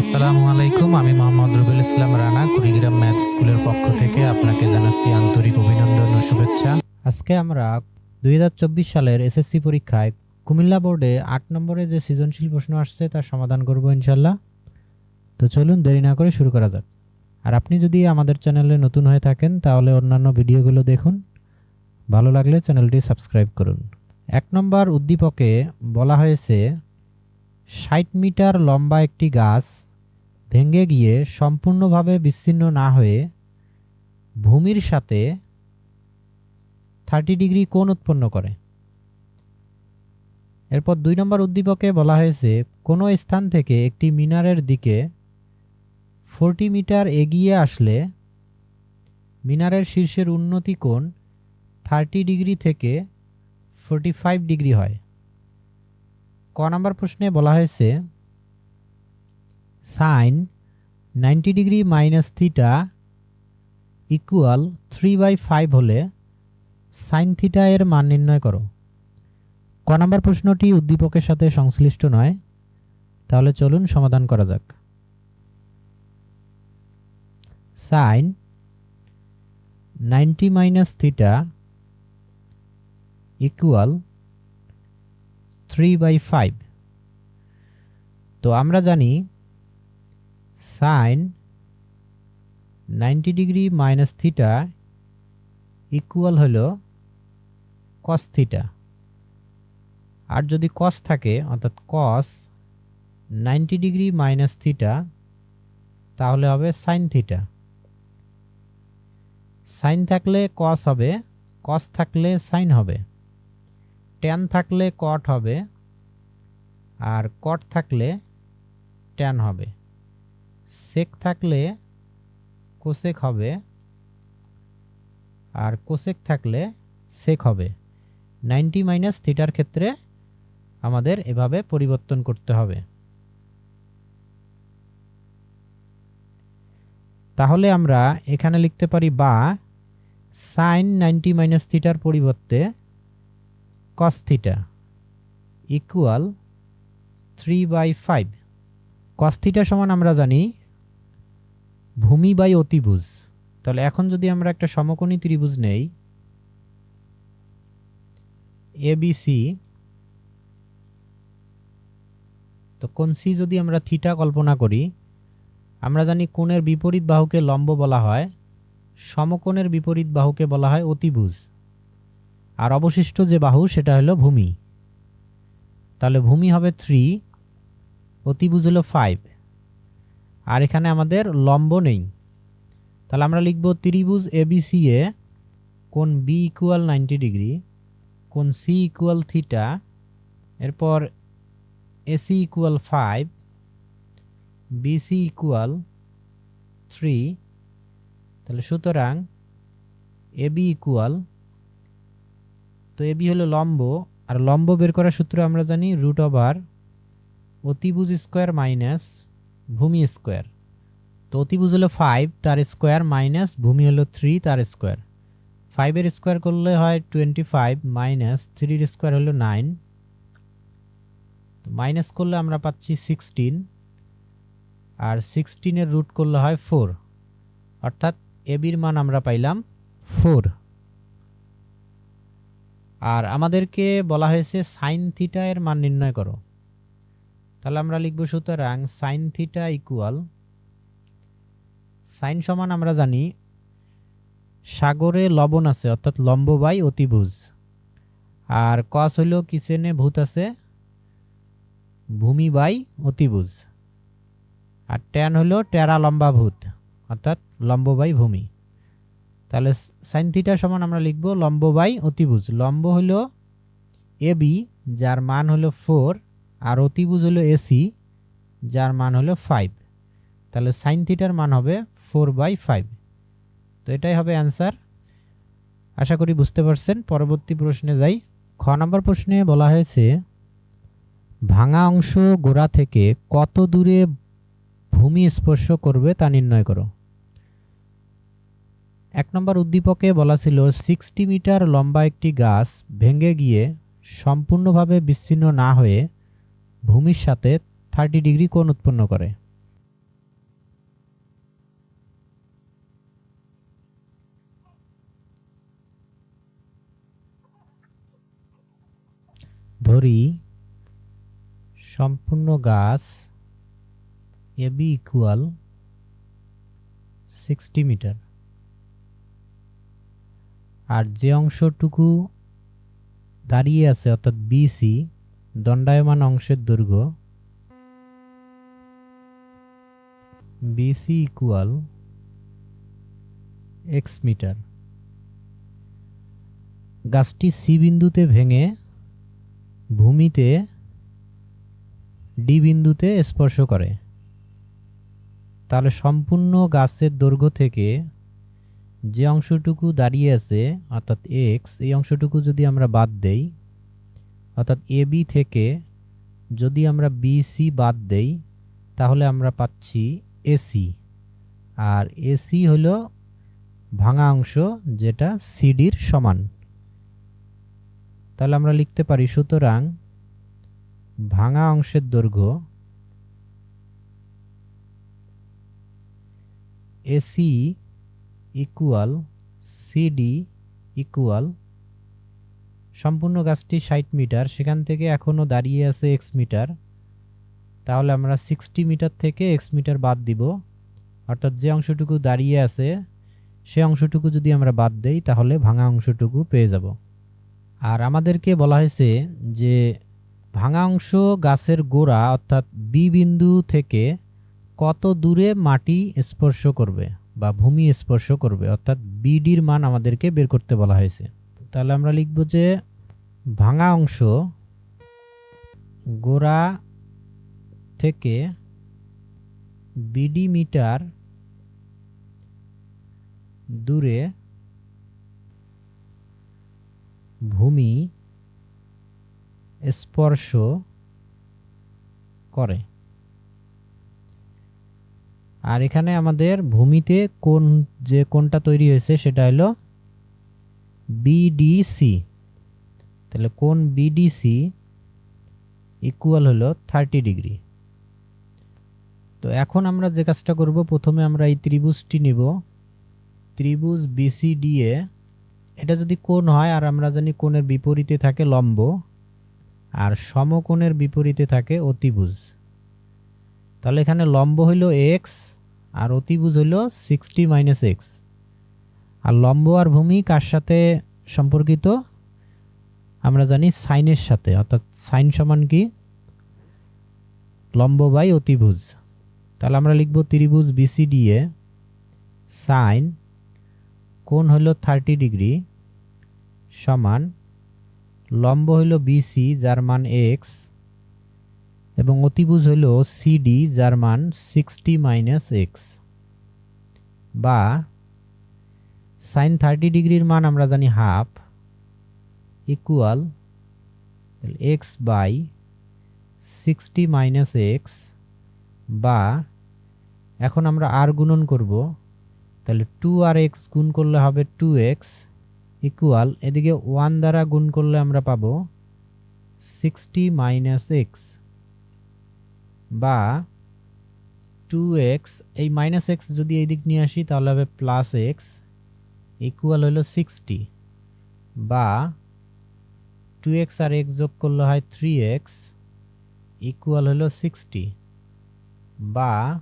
আসসালামু আলাইকুম, আমি মোহাম্মদ রুবেল ইসলাম রানা, কুড়িগ্রাম ম্যাথ স্কুলের পক্ষ থেকে আপনাকে জানাচ্ছি আন্তরিক অভিনন্দন ও শুভেচ্ছা। আজকে আমরা দুই হাজার চব্বিশ সালের এসএসসি পরীক্ষায় কুমিল্লা বোর্ডে আট নম্বরে যে সৃজনশীল প্রশ্ন আসছে তার সমাধান করব ইনশাল্লাহ তো চলুন দেরি না করে শুরু করা যাক। আর আপনি যদি আমাদের চ্যানেলে নতুন হয়ে থাকেন তাহলে অন্যান্য ভিডিওগুলো দেখুন। ভালো লাগলে চ্যানেলটি সাবস্ক্রাইব করুন। এক নম্বর উদ্দীপকে বলা হয়েছে, ষাট মিটার লম্বা একটি গাছ ভেঙে গিয়ে সম্পূর্ণভাবে বিচ্ছিন্ন না হয়ে ভূমির সাথে থার্টি ডিগ্রি কোণ উৎপন্ন করে। এরপর দুই নম্বর উদ্দীপকে বলা হয়েছে, কোনো স্থান থেকে একটি মিনারের দিকে ফোরটি মিটার এগিয়ে আসলে মিনারের শীর্ষের উন্নতি কোণ থার্টি ডিগ্রি থেকে ফোরটি ফাইভ ডিগ্রি হয়। ক নম্বর প্রশ্নে বলা হয়েছে sine ninety degree minus theta equal three by five হলে সাইন থিটা এর মান নির্ণয় করো। ক নম্বর প্রশ্নটি উদ্দীপকের সাথে সংশ্লিষ্ট নয়, তাহলে চলুন সমাধান করা যাক। Sine ninety minus theta equal three by five তো আমরা জানি sine ninety degree minus theta equal হলো কস থিটা আর যদি কস থাকে, অর্থাৎ cos ninety degree minus theta তাহলে হবে সাইন থিটা সাইন থাকলে কস হবে কস থাকলে সাইন হবে। ট্যান থাকলে কট হবে আর কট থাকলে ট্যান হবে। সেক থাকলে কোসেক হবে আর কোসেক থাকলে সেক হবে। নাইনটি মাইনাস থিটার ক্ষেত্রে আমাদের এভাবে পরিবর্তন করতে হবে। তাহলে আমরা এখানে লিখতে পারি বা সাইন নাইনটি মাইনাস থিটার পরিবর্তে cos theta equal three by five cos theta সমান আমরা জানি ভূমি বাই অতিভুজ। তাহলে এখন যদি আমরা একটা সমকোণী ত্রিভুজ নেই এবিসি তো কোণ সি যদি আমরা থিটা কল্পনা করি, আমরা জানি কোণের বিপরীত বাহুকে লম্ব বলা হয়, সমকোণের বিপরীত বাহুকে বলা হয় অতিভুজ। আর অবশিষ্ট যে বাহু, সেটা হলো ভূমি। তাহলে ভূমি হবে থ্রি অতিভুজ হলো ফাইভ আর এখানে আমাদের লম্ব নেই। তাহলে আমরা লিখব ত্রিভুজ এবিসি এ কোন বি ইকুয়াল নাইনটি ডিগ্রি কোন সি ইকুয়াল থিটা এরপর AC equal five BC equal three তাহলে সুতরাং এবি ইকুয়াল তো এবি হলো লম্ব, আর লম্ব বের করার সূত্র আমরা জানি রুট ওভার অতিভুজ স্কোয়ার মাইনাস ভূমি স্কোয়ার। তো অতিভুজ হলো ফাইভ তার স্কোয়ার মাইনাস ভূমি হলো থ্রি তার স্কোয়ার। ফাইভের স্কোয়ার করলে হয় টোয়েন্টি ফাইভ মাইনাস থ্রির স্কোয়ার হলো নাইন তো মাইনাস করলে আমরা পাচ্ছি সিক্সটিন আর সিক্সটিনের রুট করলে হয় ফোর অর্থাৎ এবির মান আমরা পাইলাম ফোর আর আমাদেরকে বলা হয়েছে সাইন থিটা এর মান নির্ণয় করো। তাহলে আমরা লিখব সুতরাং সাইন থিটা ইকুয়াল সাইন সমান আমরা জানি সাগরে লবণ আছে, অর্থাৎ লম্ব বাই অতিভুজ। আর কস হইল কিচেনে ভূত আছে ভূমি বাই অতিভুজ। আর ট্যান হলো টেরা লম্বা ভূত, অর্থাৎ লম্ব বাই ভূমি। তাহলে সাইন থিটা সমান আমরা লিখব লম্ব বাই অতিভুজ। লম্ব হলো এ বি যার মান হলো ফোর আর অতিভুজ হলো এসি যার মান হলো ফাইভ তাহলে সাইন থিটার মান হবে ফোর বাই ফাইভ তো এটাই হবে অ্যান্সার আশা করি বুঝতে পারছেন। পরবর্তী প্রশ্নে যাই। খ নম্বর প্রশ্নে বলা হয়েছে, ভাঙা অংশ গোড়া থেকে কত দূরে ভূমি স্পর্শ করবে তা নির্ণয় করো। এক নম্বর উদ্দীপকে বলা ছিল সিক্সটি মিটার লম্বা একটি গাছ ভেঙে গিয়ে সম্পূর্ণভাবে বিচ্ছিন্ন না হয়ে ভূমির সাথে থার্টি ডিগ্রি কোণ উৎপন্ন করে। ধরি, সম্পূর্ণ গাছ এবি ইকুয়াল সিক্সটি মিটার। আর যে অংশটুকু দাঁড়িয়ে আছে, অর্থাৎ বিসি দণ্ডায়মান অংশের দৈর্ঘ্য বিসি ইকুয়াল এক্স মিটার গাছটি সি বিন্দুতে ভেঙে ভূমিতে ডি বিন্দুতে স্পর্শ করে। তাহলে সম্পূর্ণ গাছের দৈর্ঘ্য থেকে যে অংশটুকু দাঁড়িয়ে আছে, অর্থাৎ এক্স এই অংশটুকু যদি আমরা বাদ দেই, অর্থাৎ এ বি থেকে যদি আমরা বিসি বাদ দেই, তাহলে আমরা পাচ্ছি এসি আর এসি হলো ভাঙা অংশ যেটা সিডির সমান। তাহলে আমরা লিখতে পারি, সুতরাং ভাঙা অংশের দৈর্ঘ্য এসি ইকুয়াল সিডি ইকুয়াল সম্পূর্ণ গাছটি ষাট মিটার, সেখান থেকে এখনও দাঁড়িয়ে আছে এক্স মিটার। তাহলে আমরা সিক্সটি মিটার থেকে এক্স মিটার বাদ দিব। অর্থাৎ যে অংশটুকু দাঁড়িয়ে আছে, সে অংশটুকু যদি আমরা বাদ দেই, তাহলে ভাঙা অংশটুকু পেয়ে যাব। আর আমাদেরকে বলা হয়েছে যে ভাঙা অংশ গাছের গোড়া, অর্থাৎ বি বিন্দু থেকে কত দূরে মাটি স্পর্শ করবে? বা ভূমি স্পর্শ করবে, অর্থাৎ বিডির মান আমাদেরকে বের করতে বলা হয়েছে। তাহলে আমরা লিখব যে ভাঙা অংশ গোড়া থেকে বিডি মিটার দূরে ভূমি স্পর্শ করে। আর এখানে আমাদের ভূমিতে কোন যে কোনটা তৈরি হয়েছে সেটা হলো বিডিসি তাহলে কোন বিডিসি ইকুয়াল হলো থার্টি ডিগ্রি তো এখন আমরা যে কাজটা করব, প্রথমে আমরা এই ত্রিভুজটি নিব। ত্রিভুজ বিসিডিএ এটা যদি কোণ হয়, আর আমরা জানি কোণের বিপরীতে থাকে লম্ব, আর সমকোণের বিপরীতে থাকে অতিভুজ। তাহলে এখানে লম্ব হইল এক্স আর অতিভুজ হইল সিক্সটি মাইনাস এক্স আর লম্ব আর ভূমি কার সাথে সম্পর্কিত? আমরা জানি সাইনের সাথে, অর্থাৎ সাইন সমান কি? লম্ব বাই অতিভুজ। তাহলে আমরা লিখব ত্রিভুজ বিসিডিএ সাইন কোণ হইল থার্টি ডিগ্রি সমান লম্ব হইল বিসি যার মান এক্স এবং অতিভুজ হল সিডি যার মান সিক্সটি মাইনাস এক্স বা সাইন থার্টি ডিগ্রির মান আমরা জানি half equal x by sixty minus x বা এখন আমরা আর গুণন করব, তাহলে টু আর এক্স গুণ করলে হবে টু এক্স ইকুয়াল এদিকে ওয়ান দ্বারা গুণ করলে আমরা পাবো সিক্সটি মাইনাস এক্স বা টু এক্স এই মাইনাস এক্স যদি এই দিক নিয়ে আসি, তাহলে হবে প্লাস এক্স ইকুয়াল হলো সিক্সটি বা টু এক্স আর এক্স যোগ করলে হয় থ্রি এক্স ইকুয়াল হলো সিক্সটি বা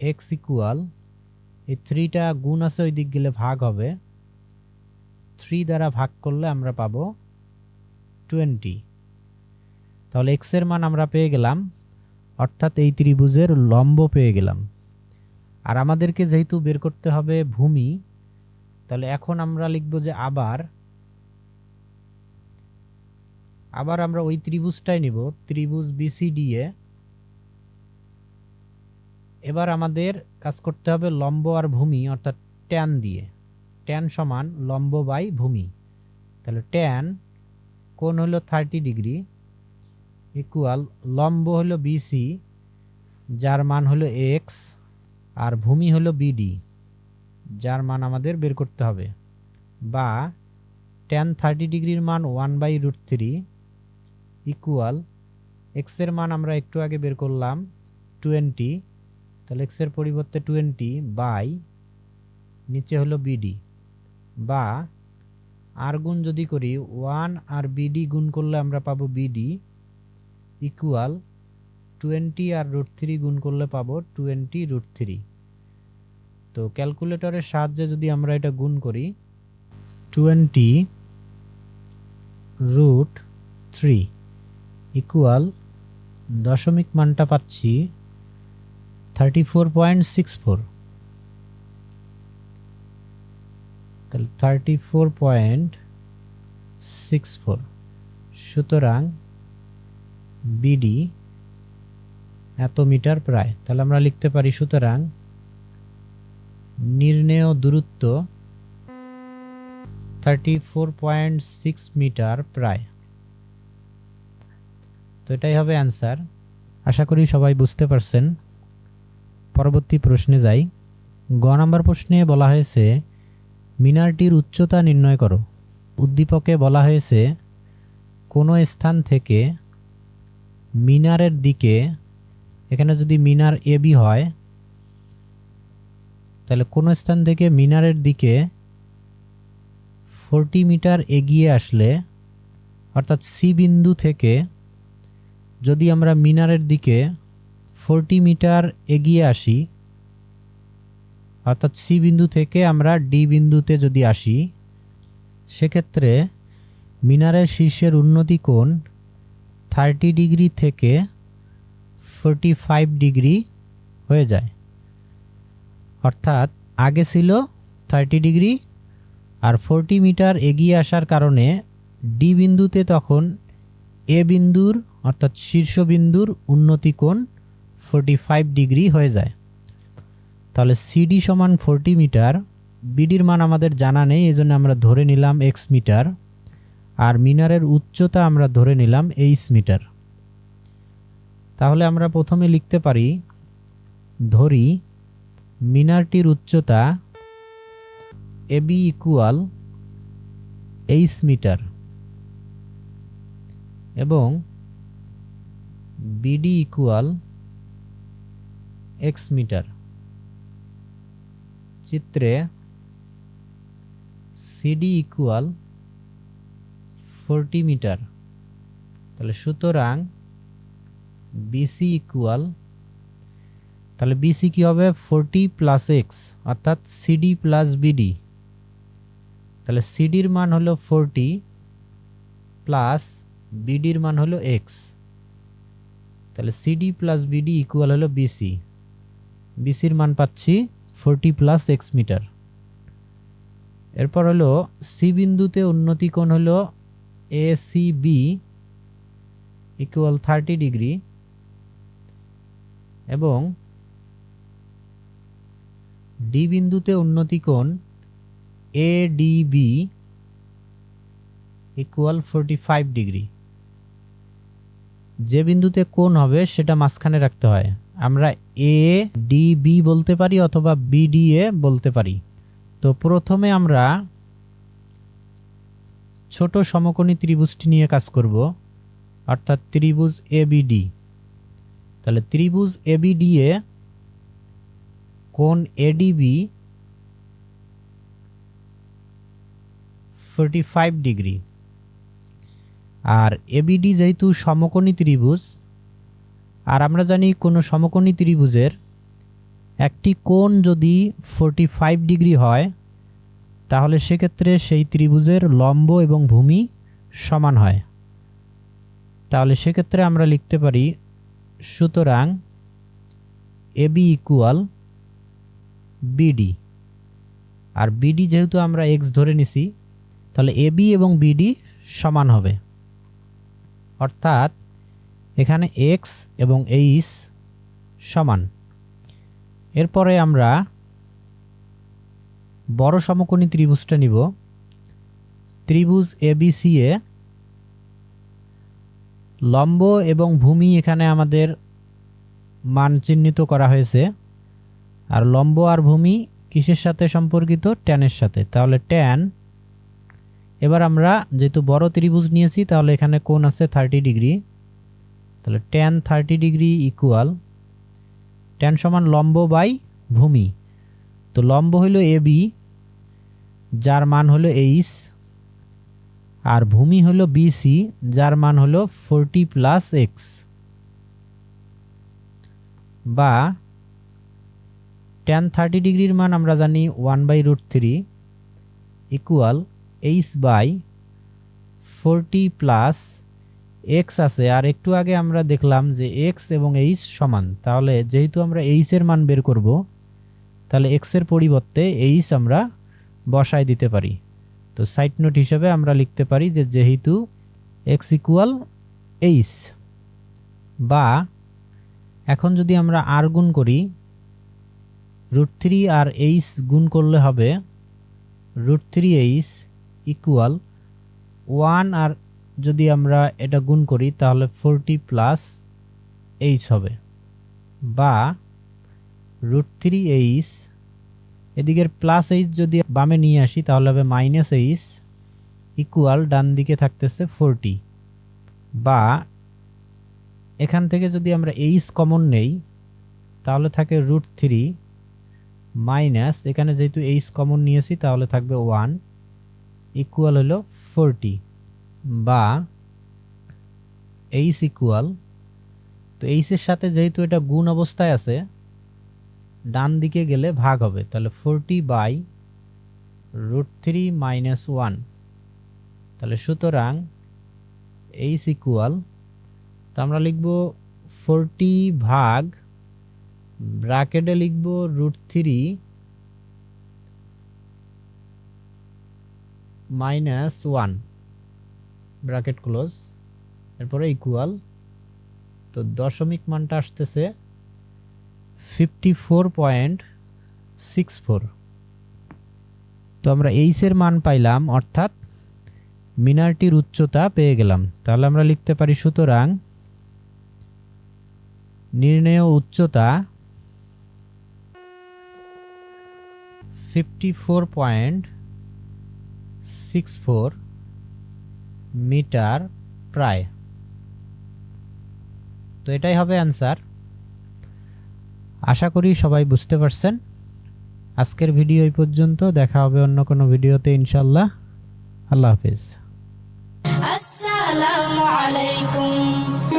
এক্স ইকুয়াল এই থ্রিটা গুণ আছে ওই দিক গেলে ভাগ হবে। থ্রি দ্বারা ভাগ করলে আমরা পাবো টোয়েন্টি তাহলে এক্সের মান আমরা পেয়ে গেলাম অর্থাৎ এই ত্রিভুজের লম্ব পেয়ে গেলাম। আর আমাদেরকে যেহেতু বের করতে হবে ভূমি, তাহলে এখন আমরা লিখব যে আবার আবার আমরা ওই ত্রিভুজটাই নিব, ত্রিভুজ বিসিডিএ এবার আমাদের কাজ করতে হবে লম্ব আর ভূমি, অর্থাৎ ট্যান দিয়ে। ট্যান সমান লম্ব বাই ভূমি। তাহলে ট্যান কোন হলো থার্টি ডিগ্রি ইকুয়াল লম্ব হলো বিসি যার মান হলো এক্স আর ভূমি হলো বিডি যার মান আমাদের বের করতে হবে। বা ট্যান থার্টি ডিগ্রির মান one by root three equal এক্সের মান আমরা একটু আগে বের করলাম টোয়েন্টি তাহলে এক্সের পরিবর্তে টোয়েন্টি বাই নিচে হলো বিডি বা, আর গুণ যদি করি ওয়ান আর বিডি গুণ করলে আমরা পাবো বিডি ইকুয়াল টোয়েন্টি আর রুট থ্রি গুণ করলে পাবো টোয়েন্টি রুট থ্রি তো ক্যালকুলেটরের সাহায্যে যদি আমরা এটা গুণ করি টোয়েন্টি রুট থ্রি ইকুয়াল দশমিক মানটা পাচ্ছি thirty four point six four তাহলে thirty four point six four সুতরাং বিডি এত মিটার প্রায়। তাহলে আমরা লিখতে পারি সুতরাং নির্ণেয় দূরত্ব thirty four point six metre প্রায়। তো এটাই হবে অ্যান্সার আশা করি সবাই বুঝতে পারছেন। পরবর্তী প্রশ্নে যাই। গ নম্বর প্রশ্নে বলা হয়েছে, মিনারটির উচ্চতা নির্ণয় করো। উদ্দীপকে বলা হয়েছে, কোনো স্থান থেকে মিনারের দিকে, এখানে যদি মিনার এ বি হয়, তাহলে কোনো স্থান থেকে মিনারের দিকে ফোরটি মিটার এগিয়ে আসলে, অর্থাৎ সি বিন্দু থেকে যদি আমরা মিনারের দিকে ফোরটি মিটার এগিয়ে আসি, অর্থাৎ সি বিন্দু থেকে আমরা ডি বিন্দুতে যদি আসি, সেক্ষেত্রে মিনারের শীর্ষের উন্নতি কোণ থার্টি ডিগ্রি থেকে ফোরটি ফাইভ ডিগ্রি হয়ে যায়। অর্থাৎ আগে ছিল থার্টি ডিগ্রি আর ফোরটি মিটার এগিয়ে আসার কারণে ডি বিন্দুতে তখন এ বিন্দুর অর্থাৎ শীর্ষবিন্দুর উন্নতি কোণ ফোরটি ফাইভ ডিগ্রি হয়ে যায়। তাহলে সিডি সমান ফোরটি মিটার, বিডির মান আমাদের জানা নেই এই জন্য আমরা ধরে নিলাম এক্স মিটার। আর মিনারের উচ্চতা আমরা ধরে নিলাম এইচ মিটার। তাহলে আমরা প্রথমে লিখতে পারি, ধরি মিনারটির উচ্চতা এবি ইকুয়াল এইচ মিটার এবং বিডি ইকুয়াল এক্স মিটার। চিত্রে সিডি ইকুয়াল ফোরটি মিটার তাহলে সুতরাং বিসি ইকুয়াল তাহলে বিসি কি হবে? ফোরটি প্লাস এক্স অর্থাৎ সিডি প্লাস বিডি তাহলে সিডির মান হলো ফোরটি প্লাস বিডির মান হলো এক্স তাহলে সিডি প্লাস বিডি ইকুয়াল হলো বিসি বিসির মান পাচ্ছি ফোরটি প্লাস এক্স মিটার এরপর হলো সি বিন্দুতে উন্নতি কোণ হলো A C B equal thirty degree এবং ডি বিন্দুতে উন্নতি কোণ A D B equal forty five degree যে বিন্দুতে কোণ হবে সেটা মাঝখানে রাখতে হয়। আমরা এ ডি বি বলতে পারি অথবা বিডি এ বলতে পারি। তো প্রথমে আমরা ছোট সমকোণী ত্রিভুজটি নিয়ে কাজ করব, অর্থাৎ ত্রিভুজ এবিডি তাহলে ত্রিভুজ এবিডি এ কোণ এডিবি ফোরটি ফাইভ ডিগ্রি। আর এবিডি যেহেতু সমকোণী ত্রিভুজ, আর আমরা জানি কোনো সমকোণী ত্রিভুজের একটি কোণ যদি ফোরটি ফাইভ ডিগ্রি হয় তাহলে সেক্ষেত্রে সেই ত্রিভুজের লম্ব এবং ভূমি সমান হয়। তাহলে সেক্ষেত্রে আমরা লিখতে পারি, সুতরাং এবি ইকুয়াল বিডি আর বিডি যেহেতু আমরা এক্স ধরে নিছি, তাহলে এবি এবং বিডি সমান হবে। অর্থাৎ এখানে এক্স এবং এইস সমান। এরপরে আমরা বড় সমকোণী ত্রিভুজটা নিব। ত্রিভুজ এবিসি এ লম্ব এবং ভূমি এখানে আমাদের মান চিহ্নিত করা হয়েছে। আর লম্ব আর ভূমি কিসের সাথে সম্পর্কিত? ট্যানের সাথে। তাহলে ট্যান এবার আমরা যেহেতু বড় ত্রিভুজ নিয়েছি, তাহলে এখানে কোণ আছে থার্টি ডিগ্রি। তাহলে tan thirty degree equal tan সমান লম্ব বাই ভূমি। তো লম্ব হইল এ বি, যার মান হলো এইচ, আর ভূমি হলো বিসি যার মান হলো ফোরটি প্লাস এক্স। বা টেন থার্টি ডিগ্রির মান আমরা জানি one by root three equal H by forty plus x আছে। আর একটু আগে আমরা দেখলাম যে এক্স এবং এইচ সমান। তাহলে যেহেতু আমরা এইচের মান বের করব তাহলে এক্সের পরিবর্তে এইচ আমরা বসায় দিতে পারি। তো সাইড নোট হিসেবে আমরা লিখতে পারি যে যেহেতু এক্স ইকুয়াল এইচ বা এখন যদি আমরা আর গুণ করি রুট থ্রি আর এইচ গুণ করলে হবে root three H equal one আর যদি আমরা এটা গুণ করি তাহলে ফোরটি প্লাস এইচ হবে বা রুট থ্রি এইচ এদিকের প্লাস এইচ যদি বামে নিয়ে আসি, তাহলে হবে মাইনাস এইচ ইকুয়াল ডান দিকে থাকতেছে ফোরটি বা এখান থেকে যদি আমরা এইচ কমন নেই, তাহলে থাকে রুট থ্রি মাইনাস এখানে যেহেতু এইচ কমন নিয়েছি, তাহলে থাকবে ওয়ান ইকুয়াল হলো ফোরটি বা এইচ ইকুয়াল তো এইচের সাথে যেহেতু এটা গুণ অবস্থায় আছে ডান দিকে গেলে ভাগ হবে। তাহলে forty by root three minus one তাহলে সুতরাং এইচ ইকুয়াল তো আমরা লিখব ফোরটি ভাগ ব্র্যাকেটে লিখব root three minus one bracket close এরপরে ইকুয়াল তো দশমিক মানটা আসতেছে fifty four point six four তো আমরা এইচের মান পাইলাম, অর্থাৎ মিনারটির উচ্চতা পেয়ে গেলাম। তাহলে আমরা লিখতে পারি সুতরাং নির্ণেয় উচ্চতা fifty four point six four metre প্রায়। তো এটাই হবে অ্যান্সার আশা করি সবাই বুঝতে পারছেন। আজকের ভিডিও এই পর্যন্ত। দেখা হবে অন্য কোনো ভিডিওতে ইনশাল্লাহ আল্লাহ হাফিজ। আসসালামু আলাইকুম।